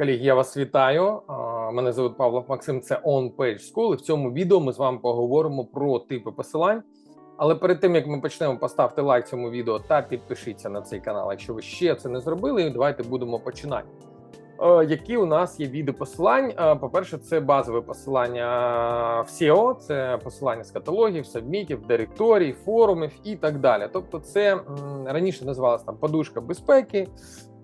Колеги, я вас вітаю. Мене звуть Павлов Максим. Це On Page School. І в цьому відео ми з вами поговоримо про типи посилань. Але перед тим як ми почнемо, поставте лайк цьому відео та підпишіться на цей канал. Якщо ви ще це не зробили, давайте будемо починати. Е, Які у нас є види посилань? Е, По-перше, це базове посилання в SEO, це посилання з каталогів, сабмітів, директорій, форумів і так далі. Тобто, це раніше називалось там подушка безпеки.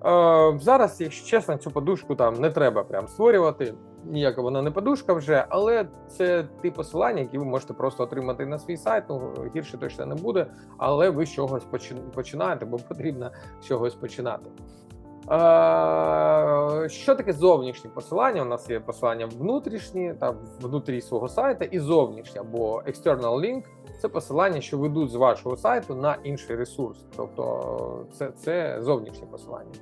Е, Зараз, якщо чесно, цю подушку там не треба прям створювати. Ніяка вона не подушка вже, але це ті посилання, які ви можете просто отримати на свій сайт. Ну гірше точно не буде, але ви з чогось почи- починаєте, бо потрібно з чогось починати. Е, Що таке зовнішні посилання? У нас є посилання внутрішні та внутрі свого сайту, і зовнішні або external link – це посилання, що ведуть з вашого сайту на інший ресурс. Тобто це, це зовнішні посилання.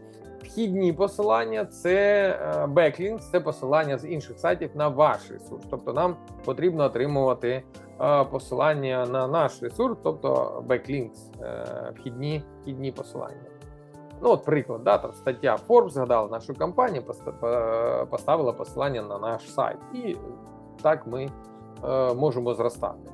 Вхідні посилання це е, backlinks, це посилання з інших сайтів на ваш ресурс. Тобто нам потрібно отримувати е, посилання на наш ресурс, тобто backlinks, е, вхідні, вхідні посилання. Ну, от приклад, да, там стаття Forbes згадала нашу компанію, поста- поставила посилання на наш сайт, і так ми можемо зростати.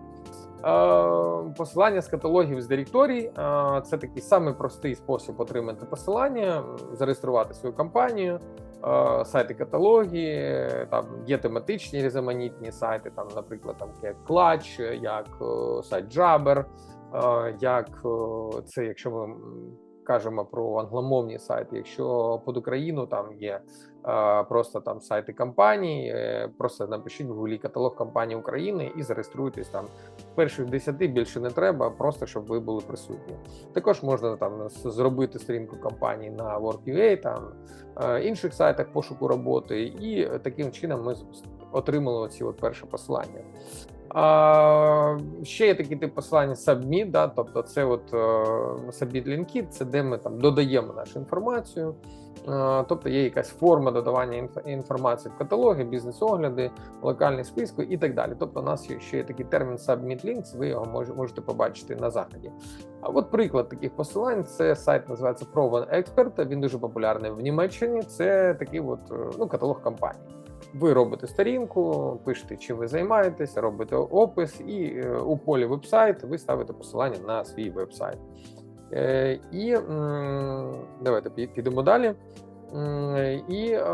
Е, посилання з каталогів з директорій е, це такий самий простий спосіб отримати посилання, зареєструвати свою компанію, е, сайти каталоги, там є тематичні різноманітні сайти, там, наприклад, там як Clutch, як сайт Jabber, як це, якщо м, кажемо про англомовні сайти, якщо під Україну там є е, просто там сайти компаній, е, просто напишіть в гуглі каталог компаній України і зареєструйтесь там перших 10 більше не треба, просто щоб ви були присутні. Також можна там зробити сторінку компанії на Work.ua, там е, інших сайтах пошуку роботи, і таким чином ми отримали оці от перші посилання. А, ще є такий тип посилання Submit, да, тобто це от е, Submit лінки, це де ми там додаємо нашу інформацію. Е, Тобто є якась форма додавання інф- інформації в каталоги, бізнес-огляди, локальні списки і так далі. Тобто, у нас є ще є такий термін Submit Links, ви його мож- можете побачити на заході. А от приклад таких посилань: це сайт називається Proven Expert, Він дуже популярний в Німеччині. Це такий от е, ну, каталог компаній. Ви робите сторінку, пишете, чим ви займаєтесь, робите опис, і е, у полі вебсайт ви ставите посилання на свій вебсайт. Е, І давайте підемо далі. І е,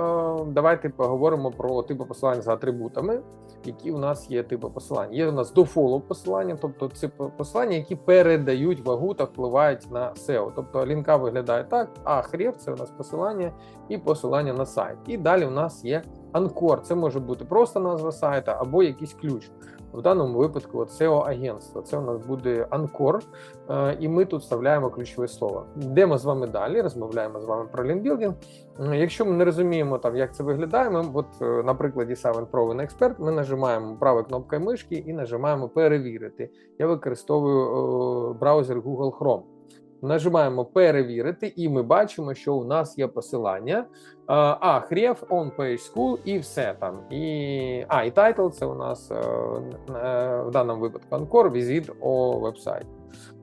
давайте поговоримо про типи посилань за атрибутами, які у нас є типи посилань. Є у нас дофолов посилання, тобто це посилання, які передають вагу та впливають на SEO. Тобто лінка виглядає так: а хреб це у нас посилання і посилання на сайт. І далі у нас є анкор. Це може бути просто назва сайта або якийсь ключ. В даному випадку SEO агентство. Це у нас буде анкор, е, і ми тут вставляємо ключове слово. Йдемо з вами далі, розмовляємо з вами про лінкбілдинг. М, Якщо ми не розуміємо, там, як це виглядає, ми от е, на прикладі Seven Proven Expert ми нажимаємо правою кнопкою мишки і нажимаємо перевірити. Я використовую е, браузер Google Chrome. Нажимаємо перевірити, і ми бачимо, що у нас є посилання. А, хреф, on page school і все там. І, а, і title це у нас е, е, в даному випадку Анкор, візит о вебсайт.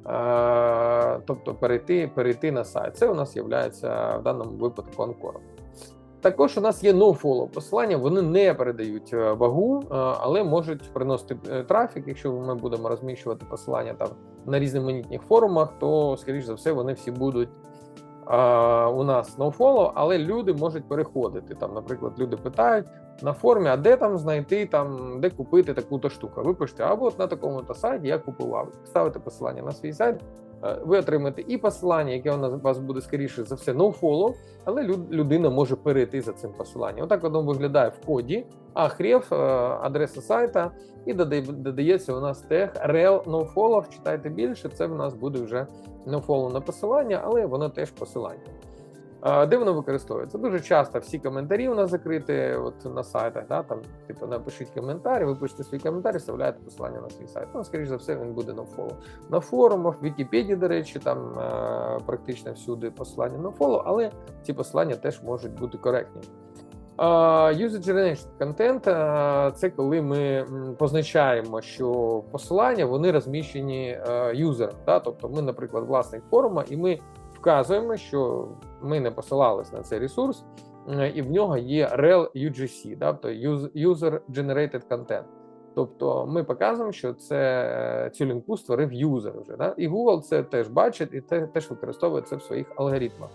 Е, Тобто перейти, перейти на сайт. Це у нас є в даному випадку анкором. Також у нас є nofollow посилання, вони не передають е, вагу, е, але можуть приносити е, трафік. Якщо ми будемо розміщувати посилання там на різноманітних форумах, то скоріш за все вони всі будуть а, у нас nofollow, але люди можуть переходити. Там, наприклад, люди питають на форумі, а де там знайти, там, де купити таку-то штуку. Ви пишете, а от на такому-то сайті я купував. Ставите посилання на свій сайт. Е, Ви отримаєте і посилання, яке у вас буде скоріше за все nofollow, але людина може перейти за цим посиланням. Отак воно виглядає в коді. А хреф, е, адреса сайта, і додається у нас тег rel nofollow. Читайте більше, це в нас буде вже nofollow на посилання, але воно теж посилання. Де воно використовується? Дуже часто всі коментарі у нас закриті от на сайтах. Да, там, типу, напишіть коментар, ви свій коментар і вставляєте посилання на свій сайт. Ну, скоріш за все, він буде nofollow. На форумах, в Вікіпедії, до речі, там е, практично всюди посилання nofollow, але ці посилання теж можуть бути коректні. User-generated е, – це коли ми позначаємо, що посилання вони розміщені е, юзером. Да? Тобто, ми, наприклад, власник форума, і ми вказуємо, що ми не посилались на цей ресурс, е, і в нього є rel UGC, тобто User Generated Content. Тобто ми показуємо, що це е, цю лінку створив юзер вже. Да? І Google це теж бачить і те, теж використовує це в своїх алгоритмах.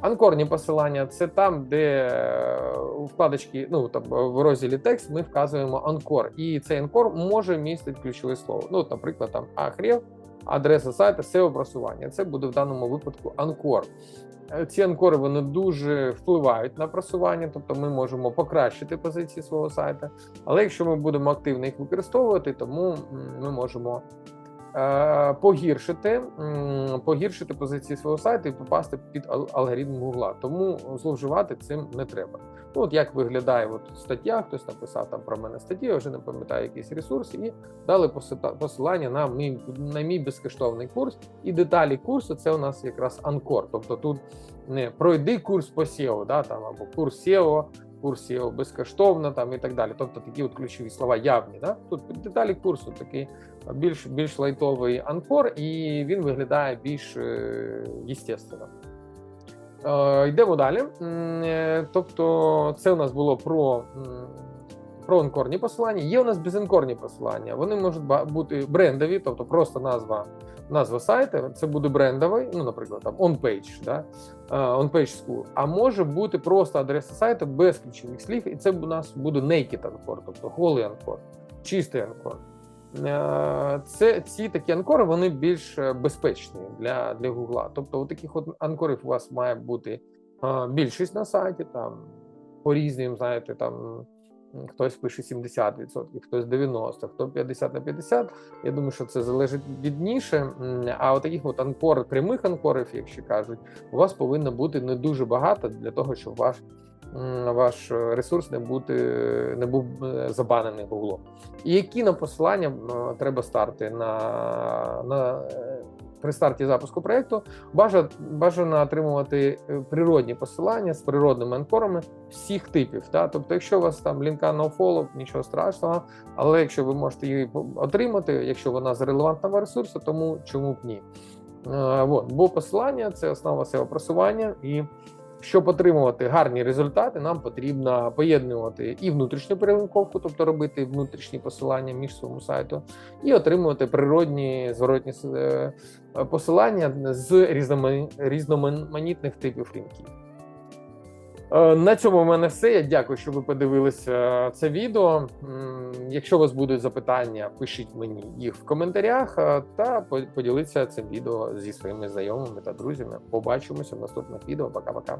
Анкорні посилання це там, де е, у вкладочці, ну там в розділі текст ми вказуємо анкор. І цей анкор може містити ключове слово. Ну, наприклад, там Ахрів, адреса сайта, SEO просування. Це буде в даному випадку анкор. Е, Ці анкори вони дуже впливають на просування, тобто ми можемо покращити позиції свого сайту. Але якщо ми будемо активно їх використовувати, тому ми можемо погіршити, погіршити позиції свого сайту і попасти під ал- алгоритм Гугла. Тому зловживати цим не треба. Ну, от як виглядає от стаття, хтось написав там про мене статтю, я вже не пам'ятаю якийсь ресурс, і дали посилання на мій, на мій безкоштовний курс. І деталі курсу це у нас якраз анкор. Тобто тут не пройди курс по SEO, да, там, або курс SEO, курс SEO безкоштовно там, і так далі. Тобто такі от ключові слова явні. Да? Тут деталі курсу такий більш, більш лайтовий анкор, і він виглядає більш е, естественно. Е, йдемо далі. Е, Тобто, це у нас було про, про анкорні посилання. Є у нас безанкорні посилання. Вони можуть бути брендові, тобто просто назва, назва сайту. Це буде брендовий, ну, наприклад, там on-page, да? е, on-page school. А може бути просто адреса сайту без ключових слів, і це у нас буде naked анкор, тобто голий анкор, чистий анкор. Е, Це ці такі анкори вони більш е, безпечні для, для Гугла. Тобто, от таких от анкорів у вас має бути більшість на сайті, там по різним, знаєте, там хтось пише 70%, хтось 90%, хто 50 на 50. Я думаю, що це залежить від ніші. А от таких от анкор, прямих анкорів, якщо кажуть, у вас повинно бути не дуже багато для того, щоб ваш ваш ресурс не бути не був е, забанений Гуглом. І які на посилання треба старти на, на е, при старті запуску проекту? Бажано, отримувати е, природні посилання з природними анкорами всіх типів. Та? Тобто, якщо у вас там лінка nofollow, нічого страшного, але якщо ви можете її отримати, якщо вона з релевантного ресурсу, тому чому б ні? Е, вот. Бо посилання це основа SEO просування і щоб отримувати гарні результати, нам потрібно поєднувати і внутрішню перелінковку, тобто робити внутрішні посилання між своєму сайту, і отримувати природні зворотні е, посилання з різноман- різноманітних типів лінків. Е, На цьому в мене все. Я дякую, що ви подивилися це відео. Якщо у вас будуть запитання, пишіть мені їх в коментарях е, та по- поділіться цим відео зі своїми знайомими та друзями. Побачимося в наступних відео. Пока-пока.